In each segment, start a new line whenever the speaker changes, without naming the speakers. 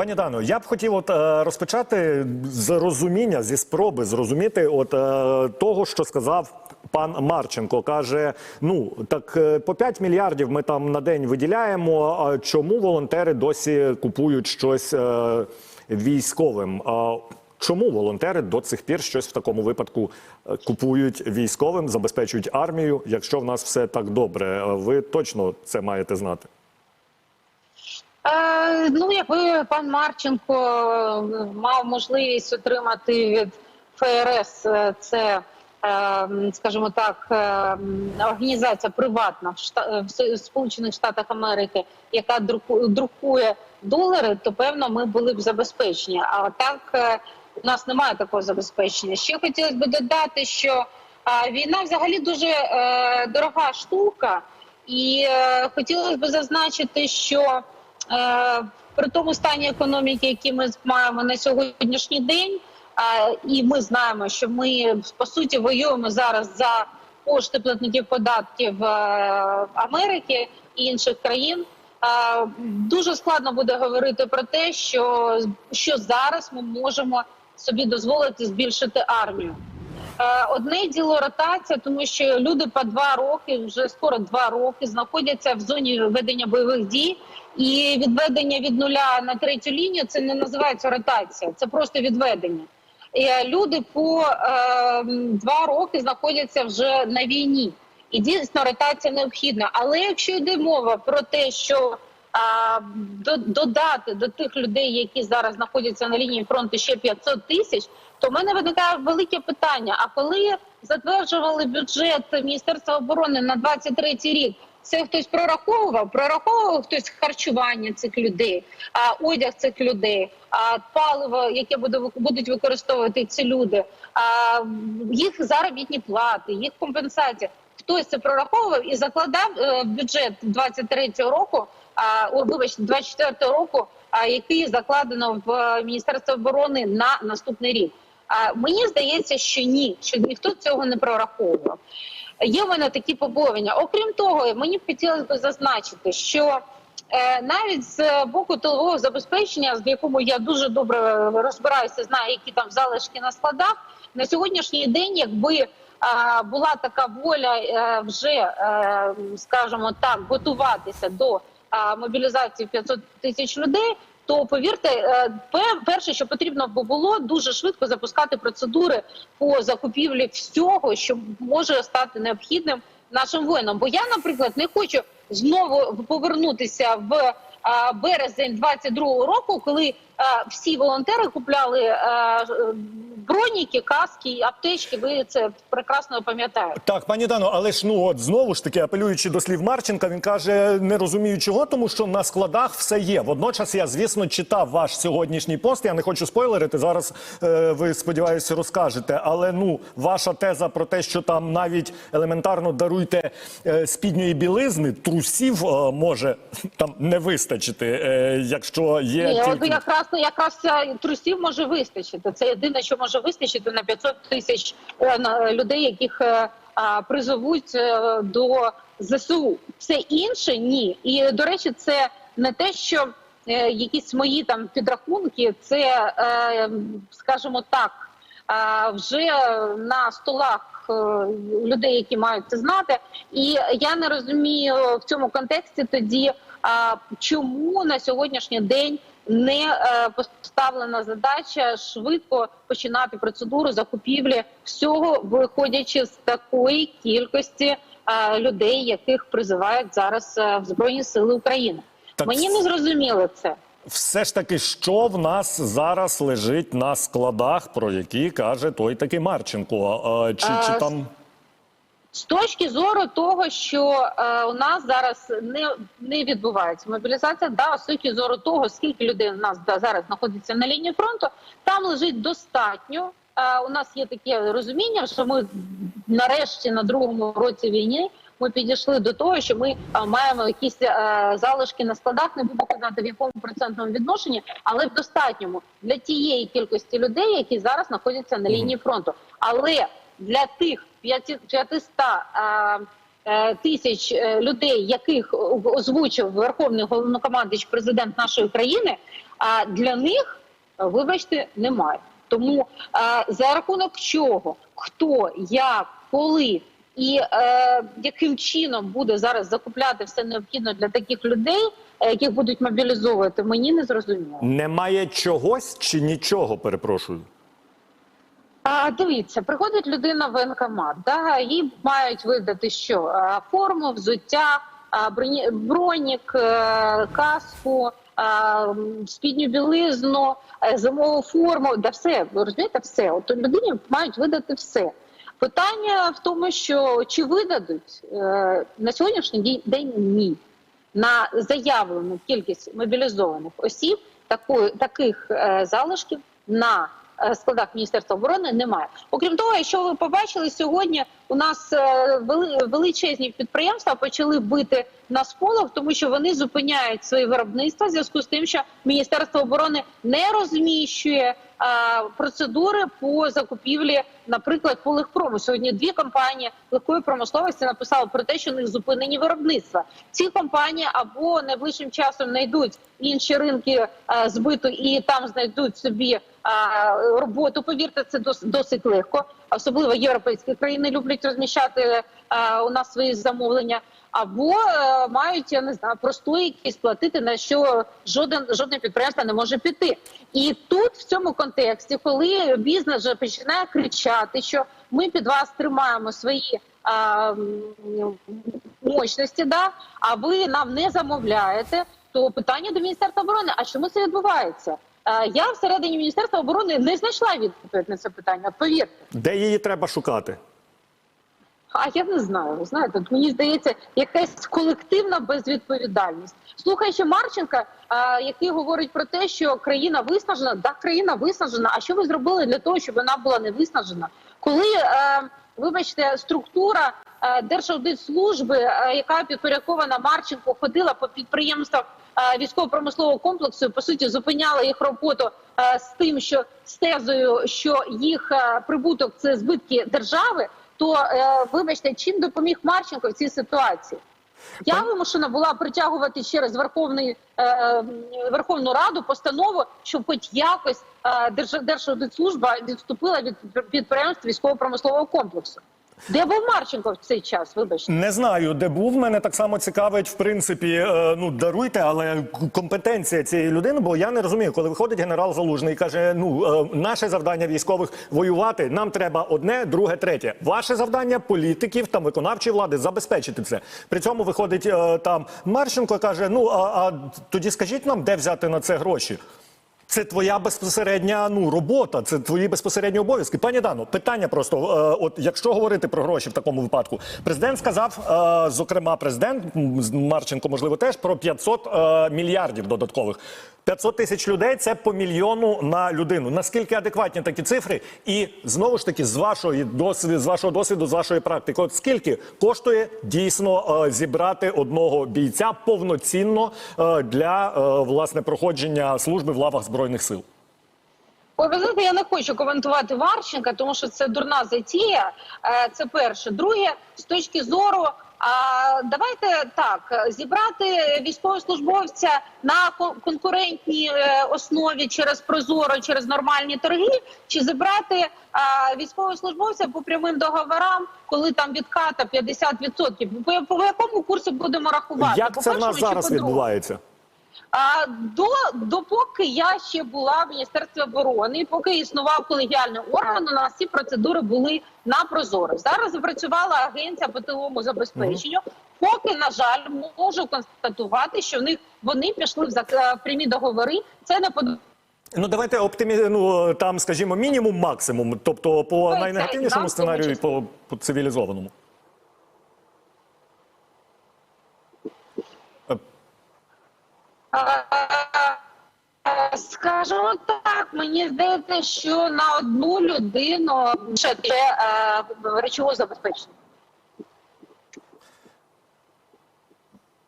Пані Дано, я б хотів от е, розпочати з розуміння, зі спроби зрозуміти от е, того, що сказав пан Марченко. Каже: ну так е, по 5 мільярдів ми там на день виділяємо. А чому волонтери досі купують щось військовим? А чому волонтери до цих пір щось в такому випадку купують військовим, забезпечують армію, якщо в нас все так добре? Ви точно це маєте знати.
Е, ну, якби пан Марченко е, мав можливість отримати від ФРС, е, це, скажімо так, організація приватна в, Сполучених Штатах Америки, яка друкує долари, то певно ми були б забезпечені. А так у нас немає такого забезпечення. Ще хотілося б додати, що війна взагалі дуже дорога штука, і хотілося б зазначити, що при тому стані економіки, який ми маємо на сьогоднішній день, е, і ми знаємо, що ми по суті воюємо зараз за кошти платників податків е, Америки і інших країн. е, Дуже складно буде говорити про те, що, що зараз ми можемо собі дозволити збільшити армію. Е, Одне діло ротація, тому що люди по два роки, вже скоро два роки, знаходяться в зоні ведення бойових дій, і відведення від нуля на третю лінію це не називається ротація, це просто відведення. Е, люди по е, два роки знаходяться вже на війні, і дійсно ротація необхідна. Але якщо йде мова про те, що а, до- додати до тих людей, які зараз знаходяться на лінії фронту, ще 500 тисяч, то в мене виникає велике питання: а коли затверджували бюджет Міністерства оборони на 23 рік, це хтось прораховував? Прораховував хтось харчування цих людей, одяг цих людей, а паливо, яке будуть використовувати ці люди, їх заробітні плати, їх компенсація. Хтось це прораховував і закладав е, бюджет 23-го року, вибачте, 24-го року, а який закладено в е, Міністерство оборони на наступний рік. А мені здається, що ні, що ніхто цього не прораховував. Є в мене такі побоювання. Окрім того, мені б хотілося б зазначити, що е, навіть з боку тилового забезпечення, з якому я дуже добре розбираюся, знаю, які там залишки на складах, на сьогоднішній день, якби е, була така воля е, вже, скажімо так, готуватися до мобілізації 500 тисяч людей. То повірте, е, перше, що потрібно було дуже швидко запускати процедури по закупівлі всього, що може стати необхідним нашим воїнам. Бо я, наприклад, не хочу знову повернутися в березень 22-го року, коли всі волонтери купляли броніки, каски, аптечки. Ви це прекрасно пам'ятаєте.
Так, пані Дано, але ж ну от знову ж таки апелюючи до слів Марченка, він каже, не розумію чого, тому що на складах все є. Водночас я, звісно, читав ваш сьогоднішній пост. Я не хочу спойлерити. Зараз е, ви сподіваюся розкажете. Але ну ваша теза про те, що там навіть елементарно даруйте е, спідньої білизни, трусів е, може там не вистачити, е, якщо є
Ні,
тільки...
якраз якраз е, трусів може вистачити. Це єдине, що може вистачити на 500 тисяч е, людей, яких е, призовуть е, до ЗСУ. Все інше ні. І до речі, це не те, що е, якісь мої там підрахунки, це, е, скажімо так, вже на столах е, людей, які мають це знати. І я не розумію в цьому контексті тоді, чому на сьогоднішній день не е, поставлена задача швидко починати процедуру закупівлі всього, виходячи з такої кількості е, людей, яких призивають зараз е, в Збройні Сили України.
Так
Мені не зрозуміло це.
Все ж таки, що в нас зараз лежить на складах, про які каже той такий Марченко? А, чи, чи там
З точки зору того, що е, у нас зараз не, не відбувається мобілізація, да, з точки зору того, скільки людей у нас да, зараз знаходиться на лінії фронту, там лежить достатньо. Е, у нас є таке розуміння, що ми нарешті на другому році війни ми підійшли до того, що ми е, маємо якісь е, залишки на складах, не буду казати в якому процентному відношенні, але в достатньому для тієї кількості людей, які зараз знаходяться на лінії фронту. Але для тих 500 е, тисяч е, людей, яких озвучив Верховний головнокомандуючий президент нашої країни, А для них, вибачте, немає. Тому за рахунок чого, хто, як, коли і е, яким чином буде зараз закупляти все необхідне для таких людей, яких будуть мобілізовувати, мені не зрозуміло.
Немає чогось чи нічого, перепрошую.
А, дивіться, приходить людина в воєнкомат, да, їй мають видати що? Форму, взуття, бронік, е, каску, спідню білизну, е, зимову форму, да все, розумієте, все. От людині мають видати все. Питання в тому, що чи видадуть е, на сьогоднішній день ні. На заявлену кількість мобілізованих осіб такої, таких залишків на складах Міністерства оборони немає. Окрім того, якщо ви побачили сьогодні, у нас е, вели, величезні підприємства почали бити на сполох, тому що вони зупиняють свої виробництва в зв'язку з тим, що Міністерство оборони не розміщує е, процедури по закупівлі, наприклад, по легпрому. Сьогодні дві компанії легкої промисловості написали про те, що у них зупинені виробництва. Ці компанії або найближчим часом знайдуть інші ринки е, збиту і там знайдуть собі е, роботу. Повірте, це дос- досить легко. Особливо європейські країни люблять розміщати у нас свої замовлення. Або е, мають я не знаю простої якісь платити на що жоден жодне підприємство не може піти. І тут в цьому контексті, коли бізнес вже починає кричати, що ми під вас тримаємо свої мощності, да, а ви нам не замовляєте, то питання до міністерства оборони: а чому це відбувається? Е, Я всередині міністерства оборони не знайшла відповідь на це питання. Повірте.
Де її треба шукати?
А я не знаю. Знаєте, мені здається, якась колективна безвідповідальність. Слухаючи Марченка, який говорить про те, що країна виснажена, да, країна виснажена. А що ви зробили для того, щоб вона була не виснажена? Коли е, вибачте, структура е, Держаудитслужби, е, яка підпорядкована Марченко, ходила по підприємствах е, військово-промислового комплексу, по суті, зупиняла їх роботу з тим, що з тезою, що їх прибуток це збитки держави. То е, вибачте, чим допоміг Марченко в цій ситуації? Я вимушена була притягувати через Верховний е, е, Верховну Раду постанову, щоб хоч якось Держаудитслужба відступила від підприємств військово-промислового комплексу. Де був Марченко в цей час? Вибачте.
Не знаю, де був. Мене так само цікавить, в принципі, е, ну даруйте, але компетенція цієї людини, бо я не розумію, коли виходить генерал Залужний і каже: ну е, наше завдання військових воювати, нам треба одне, друге, третє. Ваше завдання політиків та виконавчої влади забезпечити це. При цьому виходить е, там Марченко каже: Ну а, а тоді скажіть нам, де взяти на це гроші. Це твоя безпосередня ну робота, це твої безпосередні обов'язки. Пані Дано, питання просто: е, от якщо говорити про гроші в такому випадку, президент сказав, е, зокрема, президент Марченко, можливо, теж про 500 е, мільярдів додаткових. 500 тисяч людей це по мільйону на людину. Наскільки адекватні такі цифри? І знову ж таки, з вашої досвіду, з вашого досвіду, з вашої практики, от скільки коштує дійсно е, зібрати одного бійця повноцінно е, для е, власне проходження служби в лавах збройних сил?
Ой, ви знаєте, я не хочу коментувати Марченка, тому що це дурна затія. Це перше. Друге, з точки зору. А давайте так зібрати військовослужбовця на ко- конкурентній е, основі через прозоро, через нормальні торги, чи зібрати військовослужбовця по прямим договорам, коли там відката 50%. По, по якому курсу будемо рахувати?
Як
По
це в нас зараз відбувається?
А до допоки я ще була в міністерстві оборони, поки існував колегіальний орган, у нас ці процедури були на прозоро. Зараз запрацювала агенція по тиловому забезпеченню. Поки на жаль можу констатувати, що в них вони пішли в зак- е, прямі договори. Це не под...
Ну давайте оптимі... ну, там, скажімо, мінімум, максимум. Тобто по
це,
найнегативнішому сценарію, і по, по цивілізованому.
Скажімо так, мені здається, що на одну людину ще це е, речового забезпечення.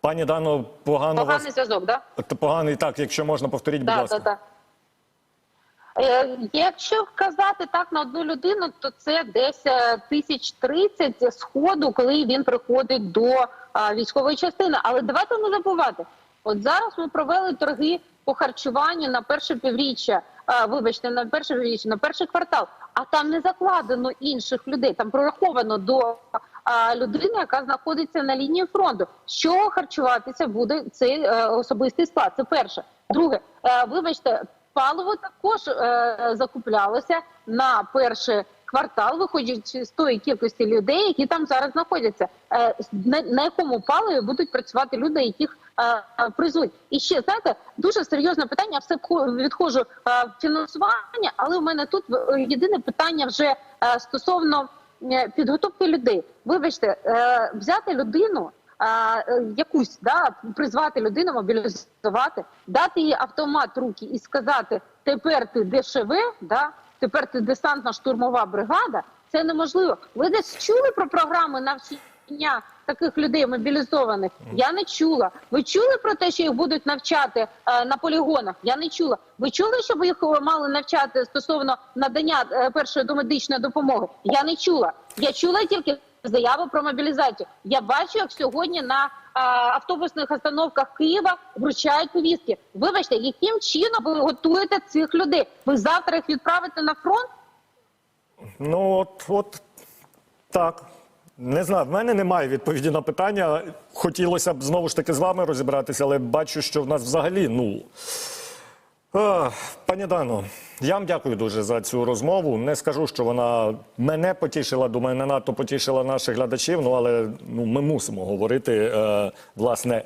Пані Дано, погано
Поганий
вас
зв'язок, так? Да?
Поганий так, якщо можна, повторіть, будь
Так,
ласка.
так, так. Е, Якщо казати так на одну людину, то це десь е, тисяч тридцять сходу, коли він приходить до а, військової частини. Але давайте не забувати. От зараз ми провели торги по харчуванню на перше півріччя. е, Вибачте, на перше півріччя, на перший квартал. А там не закладено інших людей. Там прораховано до а, людини, яка знаходиться на лінії фронту. З чого харчуватися буде цей е, особистий склад? Це перше. Друге, е, вибачте, паливо також е, закуплялося на перший квартал, виходячи з тої кількості людей, які там зараз знаходяться. Е, на, якому паливі будуть працювати люди, яких е, е, призвуть? І ще знаєте, дуже серйозне питання. Все відходжу в фінансування, але у мене тут єдине питання вже стосовно підготовки людей. Вибачте, взяти людину. Якусь да призвати людину, мобілізувати, дати їй автомат руки і сказати: тепер ти ДШВ, да тепер ти десантна штурмова бригада. Це неможливо. Ви десь чули про програми навчання таких людей мобілізованих? Я не чула. Ви чули про те, що їх будуть навчати е, на полігонах? Я не чула. Ви чули, щоб їх е, мали навчати стосовно надання е, першої домедичної допомоги? Я не чула. Я чула тільки заяви про мобілізацію. Я бачу, як сьогодні на автобусних остановках Києва вручають повістки. Вибачте, яким чином ви готуєте цих людей? Ви завтра їх відправите на фронт?
Ну, от, от так. Не знаю, в мене немає відповіді на питання. Хотілося б знову ж таки з вами розібратися, але бачу, що в нас взагалі нуль. Пані Дано, я вам дякую дуже за цю розмову. Не скажу, що вона мене потішила, думаю, не надто потішила наших глядачів. Ну але ну ми мусимо говорити е, власне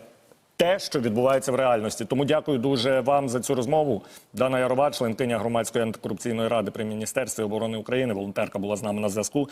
те, що відбувається в реальності. Тому дякую дуже вам за цю розмову. Дана Ярова, членкиня громадської антикорупційної ради при міністерстві оборони України, волонтерка була з нами на зв'язку.